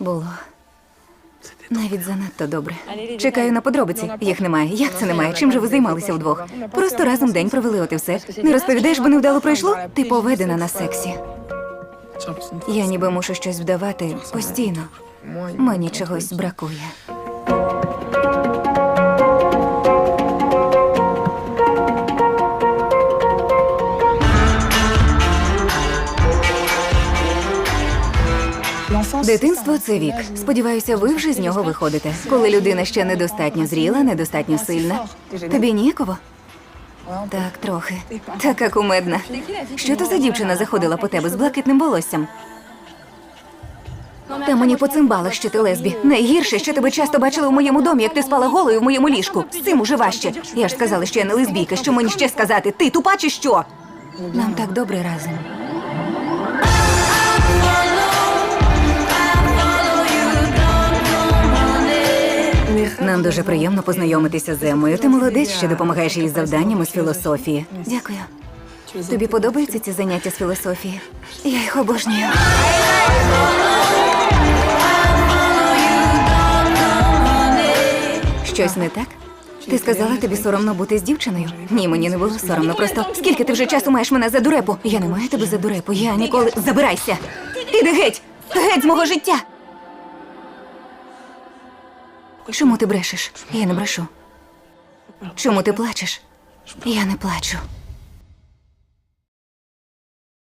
Було. Навіть занадто добре. Чекаю на подробиці. Їх немає. Як це немає? Чим же ви займалися вдвох? Просто разом день провели, от і все. Не розповідаєш, бо невдало пройшло? Ти поведена на сексі. Я ніби мушу щось вдавати постійно. Мені чогось бракує. Дитинство це вік. Сподіваюся, ви вже з нього виходите. Коли людина ще недостатньо зріла, недостатньо сильна. Тобі ніяково? Так, трохи. Така кумедна. Що то за дівчина заходила по тебе з блакитним волоссям? Та мені по цимбалах, що ти лесбі. Найгірше, що тебе часто бачили у моєму домі, як ти спала голою в моєму ліжку. З цим уже важче. Я ж сказала, що я не лесбійка. Що мені ще сказати? Ти тупа чи що? Нам так добре разом. Нам дуже приємно познайомитися з Емою. Ти молодець, що допомагаєш їй з завданнями з філософії. Дякую. Тобі подобаються ці заняття з філософії? Я їх обожнюю. Щось не так? Ти сказала, тобі соромно бути з дівчиною? Ні, мені не було соромно. Просто скільки ти вже часу маєш мене за дурепу? Я не маю тебе за дурепу. Я ніколи. Забирайся! Іди геть! Геть з мого життя! Чому ти брешеш? Я не брешу. Чому ти плачеш? Я не плачу.